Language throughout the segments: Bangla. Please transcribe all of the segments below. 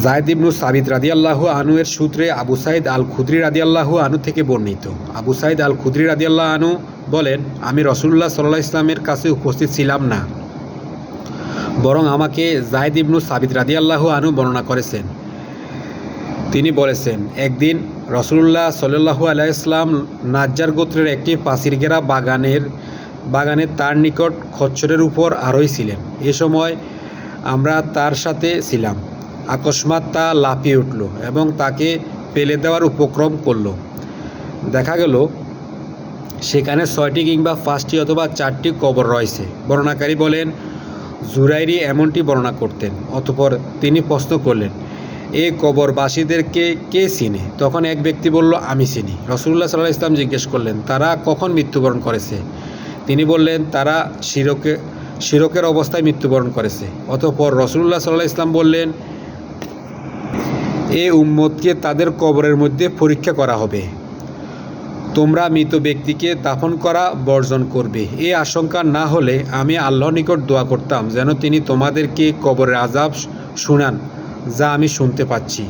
জায়দ ইবনু সাবিদ রাদিয়াল্লাহু আনু এর সূত্রে আবু সাইদ আল খুদরি রাদিয়াল্লাহু আনু থেকে বর্ণিত। আবু সাইদ আল খুদরি আল্লাহ আনু বলেন, আমি রসুল্লাহ সাল্লাহ ইসলামের কাছে উপস্থিত ছিলাম না। বরং আমাকে জায়দ ইবনু সাবিদ রাদিয়াল্লাহু আনু বর্ণনা করেছেন। তিনি বলেছেন, একদিন রসুল্লাহ সাল্লু আলাইসলাম নাজ্জার গোত্রের একটি পাচির ঘেরা বাগানের বাগানে তার নিকট খচ্চরের উপর আরোই ছিলেন। এ সময় আমরা তার সাথে ছিলাম। আকস্মাৎ তা লাফিয়ে উঠল এবং তাকে ফেলে দেওয়ার উপক্রম করল। দেখা গেল, সেখানে ছয়টি কিংবা পাঁচটি অথবা চারটি কবর রয়েছে। বর্ণাকারী বলেন জুরাইরি এমনটি বর্ণনা করতেন। অতপর তিনি প্রশ্ন করলেন এই কবরবাসীদেরকে কে চিনে? তখন এক ব্যক্তি বলল, আমি চিনি। রসুল্লাহ সাল্লাহ ইসলাম জিজ্ঞেস করলেন, তারা কখন মৃত্যুবরণ করেছে? তিনি বললেন, তারা শিরকে, শিরকের অবস্থায় মৃত্যুবরণ করেছে। অতপর রসুল্লাহ সাল্লাহ ইসলাম বললেন এ উম্মতকে তাদের কবরের মধ্যে পরীক্ষা করা হবে। তোমরা মৃত ব্যক্তিকে দাফন করা, বর্জন করবে। এ আশঙ্কা না হলে আমি আল্লাহর নিকট দোয়া করতাম যেন তিনি তোমাদেরকে কবরের আজাব শুনান, যা আমি শুনতে পাচ্ছি।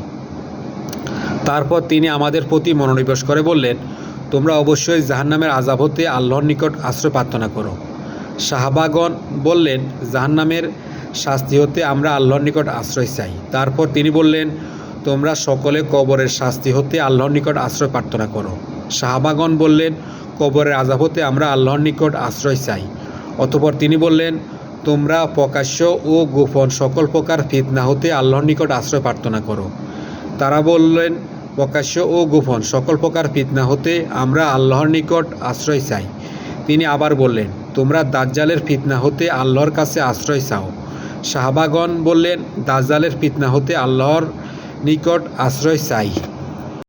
তারপর তিনি আমাদের প্রতি মনোনিবেশ করে বললেন, তোমরা অবশ্যই জাহান্নামের আজাব হতে আল্লাহর নিকট আশ্রয় প্রার্থনা করো। শাহবাগন বললেন, জাহান্নামের শাস্তি হতে আমরা আল্লাহর নিকট আশ্রয় চাই। তারপর তিনি বললেন তোমরা সকলে কবরের শাস্তি হতে আল্লাহর নিকট আশ্রয় প্রার্থনা করো। শাহবাগন বললেন, কবরের আজাব হতে আমরা আল্লাহর নিকট আশ্রয় চাই। অতপর তিনি বললেন, তোমরা প্রকাশ্য ও গোপন সকল প্রকার ফিতনা হতে আল্লাহর নিকট আশ্রয় প্রার্থনা করো। তারা বললেন, প্রকাশ্য ও গোপন সকল প্রকার ফিতনা হতে আমরা আল্লাহর নিকট আশ্রয় চাই। তিনি আবার বললেন, তোমরা দাজ্জালের ফিতনা হতে আল্লাহর কাছে আশ্রয় চাও। শাহবাগন বললেন, দাজ্জালের ফিতনা হতে আল্লাহর নিকট আশ্রয় চাই।